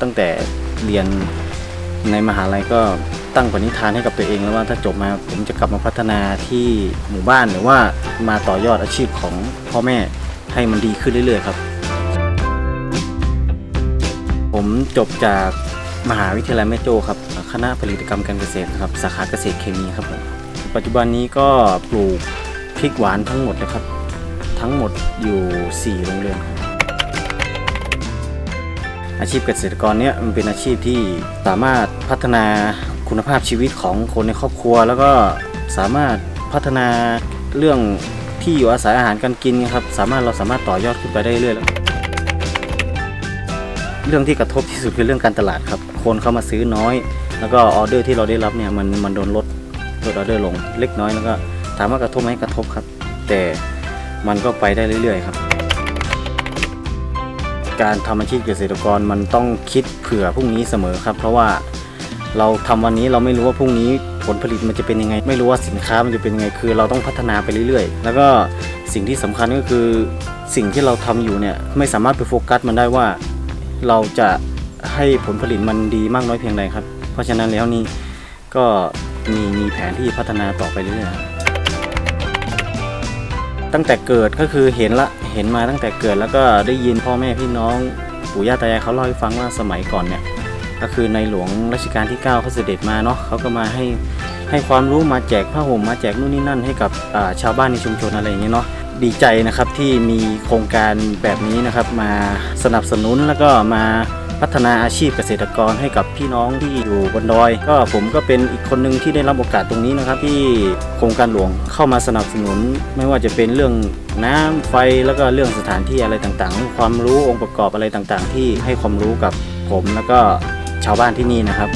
ตั้งแต่เรียนในมหาลัยก็ตั้งปณิธานให้กับตัวเองแล้วว่าถ้าจบมาผมจะกลับมาพัฒนาที่หมู่บ้านหรือว่ามาต่อยอดอาชีพของพ่อแม่ให้มันดีขึ้นเรื่อยๆครับ ผมจบจากมหาวิทยาลัยแม่โจ้ครับคณะผลิตกรรมการเกษตรครับสาขาเกษตรเคมีครับผมปัจจุบันนี้ก็ปลูกพริกหวานทั้งหมดนะครับ ทั้งหมดอยู่ 4 โรงเรือนครับ อาชีพเกษตรกรเนี่ยมันเป็นอาชีพที่สามารถพัฒนาคุณภาพชีวิตของคนในครอบครัว แล้วก็สามารถพัฒนาเรื่องที่อยู่อาศัยอาหารการกินครับสามารถเราสามารถต่อยอดขึ้นไปได้เรื่อยๆแล้วเรื่องที่กระทบที่สุดคือเรื่องการตลาดครับ คนเข้ามาซื้อน้อย แล้วก็ออเดอร์ที่เราได้รับเนี่ยมันมันโดนลดลดออเดอร์ลงเล็กน้อยแล้วก็ถามว่ากระทบไหมกระทบครับ แต่มันก็ไปได้เรื่อยๆครับ การทำอาชีพเกษตรกรมันต้องคิดเผื่อพรุ่งนี้เสมอครับ เพราะว่าเราทำวันนี้เราไม่รู้ว่าพรุ่งนี้ผลผลิตมันจะเป็นยังไง ไม่รู้ว่าสินค้ามันจะเป็นยังไงคือ เราต้องพัฒนาไปเรื่อยๆ แล้วก็สิ่งที่สำคัญก็คือสิ่งที่เราทำอยู่เนี่ยไม่สามารถไปโฟกัสมันได้ว่า เราจะให้ผลผลิตมันดีมากน้อยเพียงใดครับ เพราะฉะนั้นแล้วนี่ก็มีมีแผนที่พัฒนาต่อไปเรื่อยๆ ตั้งแต่เกิดก็คือเห็นละเห็นมาตั้งแต่เกิดแล้วก็ได้ยินพ่อแม่พี่น้องปู่ย่าตายายเขาเล่าให้ฟังว่าสมัยก่อนเนี่ยก็คือในหลวงรัชกาลที่ 9เขาเสด็จมาเนาะเขาก็มาให้ให้ความรู้มาแจกผ้าห่มมาแจกนู่นนี่นั่นให้กับชาวบ้านในชุมชนอะไรอย่างเงี้ยเนาะดีใจนะครับที่มีโครงการแบบนี้นะครับมาสนับสนุนแล้วก็มา พัฒนาอาชีพเกษตรกรให้กับพี่น้องที่อยู่บนดอย ก็ผมก็เป็นอีกคนหนึ่งที่ได้รับโอกาสตรงนี้นะครับ ที่โครงการหลวงเข้ามาสนับสนุน ไม่ว่าจะเป็นเรื่องน้ำไฟแล้วก็เรื่องสถานที่อะไรต่างๆ ความรู้องค์ประกอบอะไรต่างๆ ที่ให้ความรู้กับผมแล้วก็ชาวบ้านที่นี่นะครับ